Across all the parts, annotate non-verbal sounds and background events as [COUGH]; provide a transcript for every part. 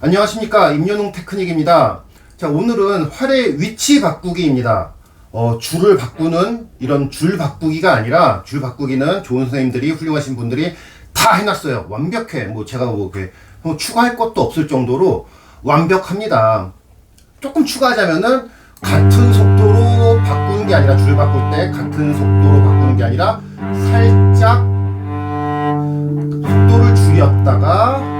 안녕하십니까 임연웅 테크닉입니다. 자 오늘은 활의 위치 바꾸기입니다. 어, 줄을 바꾸는 이런 줄 바꾸기가 아니라 줄 바꾸기는 좋은 선생님들이 훌륭하신 분들이 다 해놨어요. 완벽해. 뭐 제가 뭐 이렇게 뭐 추가할 것도 없을 정도로 완벽합니다. 조금 추가하자면은 같은 속도로 바꾸는 게 아니라 줄 바꿀 때 같은 속도로 바꾸는 게 아니라 살짝 속도를 줄였다가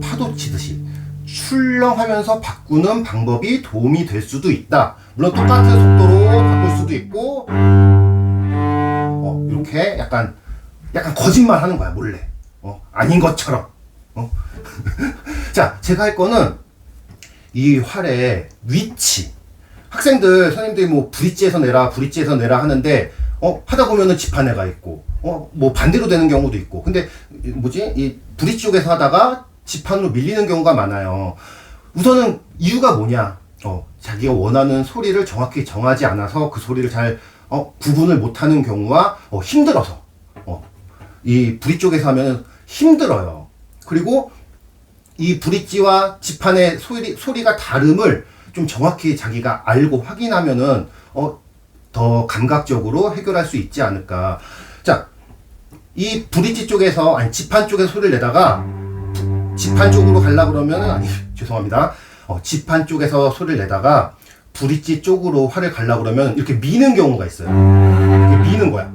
파도 치듯이 출렁하면서 바꾸는 방법이 도움이 될 수도 있다. 물론 똑같은 속도로 바꿀 수도 있고 어 이렇게 약간 약간 거짓말 하는 거야 몰래. 어 아닌 것처럼. 어? [LAUGHS] 자 제가 할 거는 이 활의 위치. 학생들 선생님들이 뭐 브릿지에서 내라 브릿지에서 내라 하는데 어 하다 보면은 지판에가 있고 어 뭐 반대로 되는 경우도 있고. 근데 이 뭐지? 이 브릿지 쪽에서 하다가 지판으로 밀리는 경우가 많아요. 우선은 이유가 뭐냐? 어 자기가 원하는 소리를 정확히 정하지 않아서 그 소리를 잘 어, 구분을 못하는 경우와 어, 힘들어서. 어, 이 브릿지 쪽에서 하면은 힘들어요. 그리고 이 브릿지와 지판의 소리, 소리가 다름을 좀 정확히 자기가 알고 확인하면은 어, 더 감각적으로 해결할 수 있지 않을까. 자, 이 브릿지 쪽에서 아니 지판 쪽에서 소리를 내다가 부- 지판 쪽으로 가려 그러면은 아니 죄송합니다. 어, 지판 쪽에서 소리를 내다가 브릿지 쪽으로 활을 가려 그러면 이렇게 미는 경우가 있어요. 이렇게 미는 거야.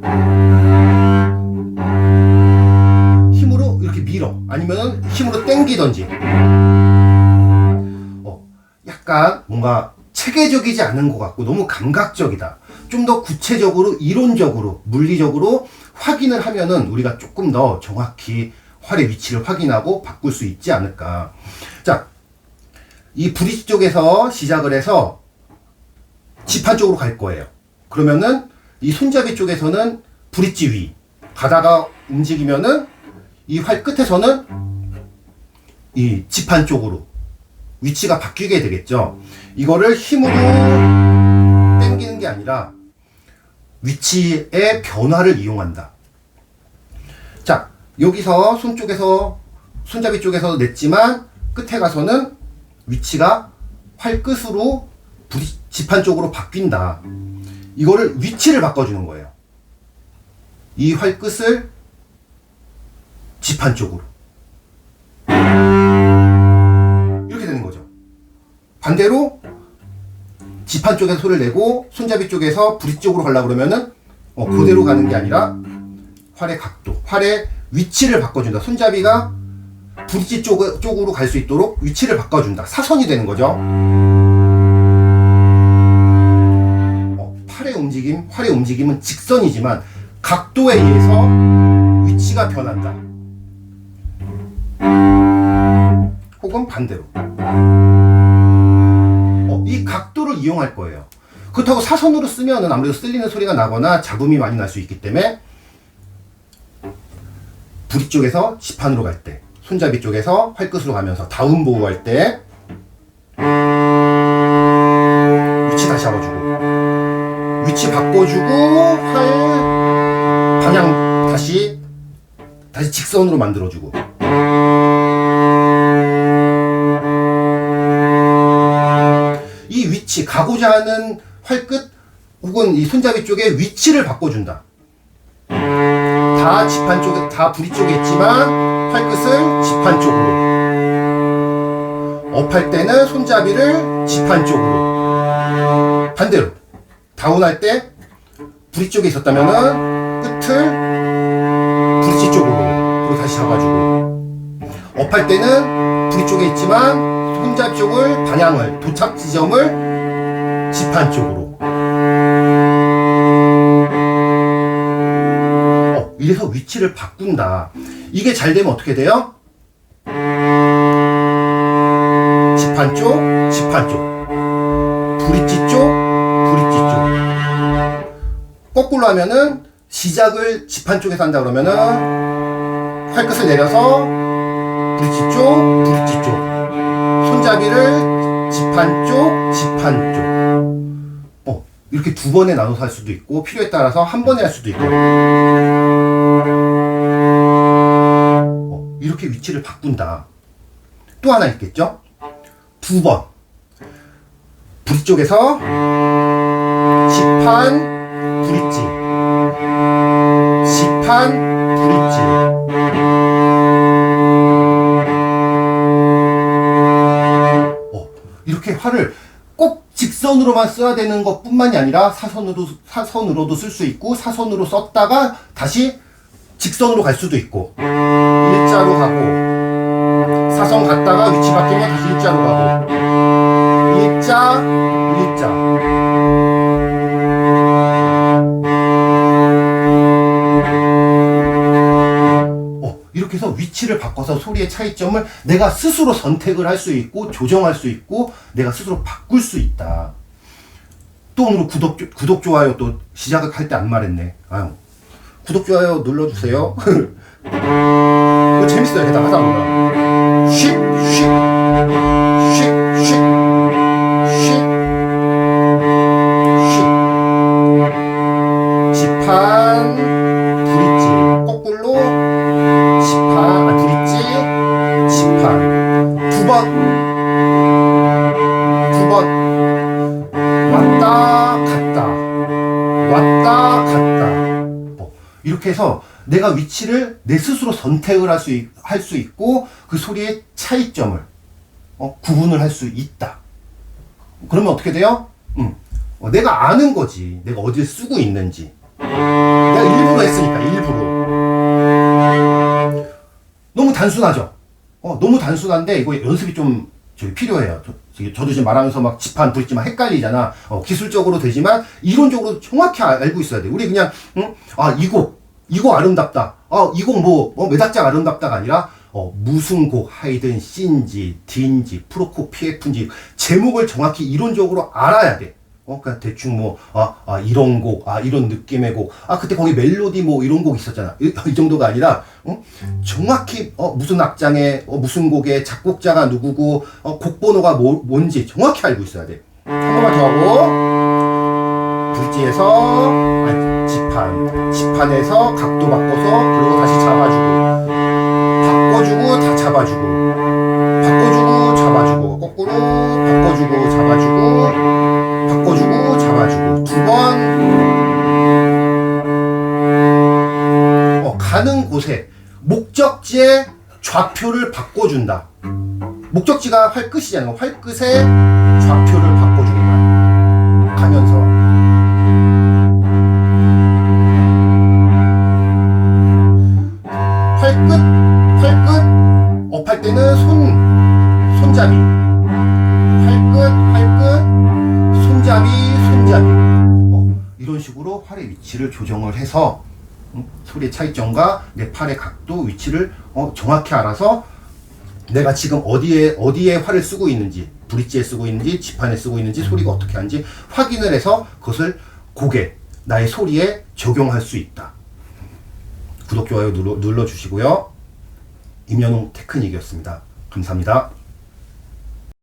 힘으로 이렇게 밀어. 아니면은 힘으로 땡기던지. 어, 약간 뭔가 체계적이지 않은 것 같고 너무 감각적이다. 좀 더 구체적으로, 이론적으로, 물리적으로 확인을 하면은 우리가 조금 더 정확히 활의 위치를 확인하고 바꿀 수 있지 않을까. 자, 이 브릿지 쪽에서 시작을 해서 지판 쪽으로 갈 거예요. 그러면은 이 손잡이 쪽에서는 브릿지 위 가다가 움직이면은 이 활 끝에서는 이 지판 쪽으로 위치가 바뀌게 되겠죠. 이거를 힘으로 당기는 게 아니라 위치의 변화를 이용한다. 자, 여기서 손 쪽에서 손잡이 쪽에서 냈지만 끝에 가서는 위치가 활 끝으로 브리, 지판 쪽으로 바뀐다. 이거를 위치를 바꿔주는 거예요. 이 활 끝을 지판 쪽으로. 이렇게 되는 거죠. 반대로 지판 쪽에서 소리를 내고 손잡이 쪽에서 브릿지 쪽으로 가려고 그러면은 어, 그대로 가는 게 아니라 활의 각도, 활의 위치를 바꿔준다. 손잡이가 브릿지 쪽, 쪽으로 갈 수 있도록 위치를 바꿔준다. 사선이 되는 거죠. 어, 팔의 움직임, 활의 움직임은 직선이지만 각도에 의해서 위치가 변한다. 혹은 반대로. 어, 이 각도를 이용할 거예요. 그렇다고 사선으로 쓰면은 아무래도 쓸리는 소리가 나거나 잡음이 많이 날 수 있기 때문에 부리 쪽에서 지판으로 갈 때, 손잡이 쪽에서 활끝으로 가면서 다운 보호할 때 위치 다시 잡아주고 위치 바꿔주고 활 방향 다시 다시 직선으로 만들어주고 이 위치 가고자 하는 활끝 혹은 이 손잡이 쪽에 위치를 바꿔준다. 다 지판 쪽에 다 부리 쪽에 있지만 활끝을 지판 쪽으로. 업할 때는 손잡이를 지판 쪽으로. 반대로. 다운할 때 부리 쪽에 있었다면은 끝을 브릿지 쪽으로. 그리고 다시 잡아주고. 업할 때는 부리 쪽에 있지만 손잡이 쪽을 방향을 도착 지점을 지판 쪽으로 이래서 위치를 바꾼다 이게 잘 되면 어떻게 돼요? 지판 쪽 지판 쪽 브릿지 쪽 브릿지 쪽 거꾸로 하면은 시작을 지판 쪽에서 한다 그러면은 활끝을 내려서 브릿지 쪽 브릿지 쪽 손잡이를 지판 쪽, 지판 쪽. 어, 이렇게 두 번에 나눠서 할 수도 있고, 필요에 따라서 한 번에 할 수도 있고. 이렇게 위치를 바꾼다. 또 하나 있겠죠? 두 번. 브릿지 쪽에서 지판, 브릿지. 지판, 브릿지. 어, 이렇게 활을 꼭 직선으로만 써야 되는 것 뿐만이 아니라 사선으로, 사선으로도 쓸 수 있고 사선으로 썼다가 다시 직선으로 갈 수도 있고 일자로 가고 사선 갔다가 위치 바뀌면 다시 일자로 가고 일자 일자 어, 이렇게 해서 위치를 바꿔서 소리의 차이점을 내가 스스로 선택을 할 수 있고 조정할 수 있고 내가 스스로 바꿀 수 있다. 또 오늘 구독 구독 좋아요 또 시작할 때 안 말했네. 아유 구독 좋아요 눌러주세요. [LAUGHS] 재밌어요. 게다가 하다 보면 쉿 쉿 쉿 쉿 쉿 쉿 지판 이렇게 해서 내가 위치를 내 스스로 선택을 할 수 할 수 있고 그 소리의 차이점을 어, 구분을 할 수 있다. 그러면 어떻게 돼요? 음, 어, 내가 아는 거지. 내가 어디를 쓰고 있는지. 내가 일부러 했으니까 일부러. 너무 단순하죠. 어, 너무 단순한데 이거 연습이 좀 필요해요. 저도 지금 말하면서 막 지판 부리지만 헷갈리잖아. 어, 기술적으로 되지만 이론적으로 정확히 알- 알고 있어야 돼. 우리 그냥 응? 아, 이 곡, 이곡 아름답다. 아, 이곡 뭐, 뭐, 몇 악장 아름답다가 아니라 어, 무슨 곡 하이든 C인지 D인지 프로코피에프인지 제목을 정확히 이론적으로 알아야 돼. 어, 그냥 대충 뭐, 아, 아, 이런 곡, 아, 이런 느낌의 곡, 아, 그때 거기 멜로디 뭐 이런 곡 있었잖아. 이, [LAUGHS] 이 정도가 아니라, 어? 정확히, 어, 무슨 악장에, 어, 무슨 곡에 작곡자가 누구고, 어, 곡 번호가 뭐, 뭔지 정확히 알고 있어야 돼. 한 번만 더 하고, 브릿지에서, 아니, 지판, 지판에서 각도 바꿔서, 그리고 다시 잡아주고, 바꿔주고, 다 잡아주고, 바꿔주고, 잡아주고, 거꾸로, 바꿔주고, 잡아주고, 잡아주고 두 번 어, 가는 곳에 목적지의 좌표를 바꿔준다. 목적지가 활끝이잖아요. 활끝의 좌표를 바꿔주는 거야. 가면서 활끝 활끝 업할 때는 손 손잡이 활끝 활끝 손잡이 손잡이 어, 이런 식으로 팔의 위치를 조정을 해서 음, 소리의 차이점과 내 팔의 각도 위치를 어, 정확히 알아서 내가 지금 어디에 어디에 활을 쓰고 있는지 브릿지에 쓰고 있는지 지판에 쓰고 있는지 소리가 어떻게 하는지 확인을 해서 그것을 곡에 나의 소리에 적용할 수 있다. 구독 좋아요 눌러, 눌러주시고요. 임현웅 테크닉이었습니다. 감사합니다.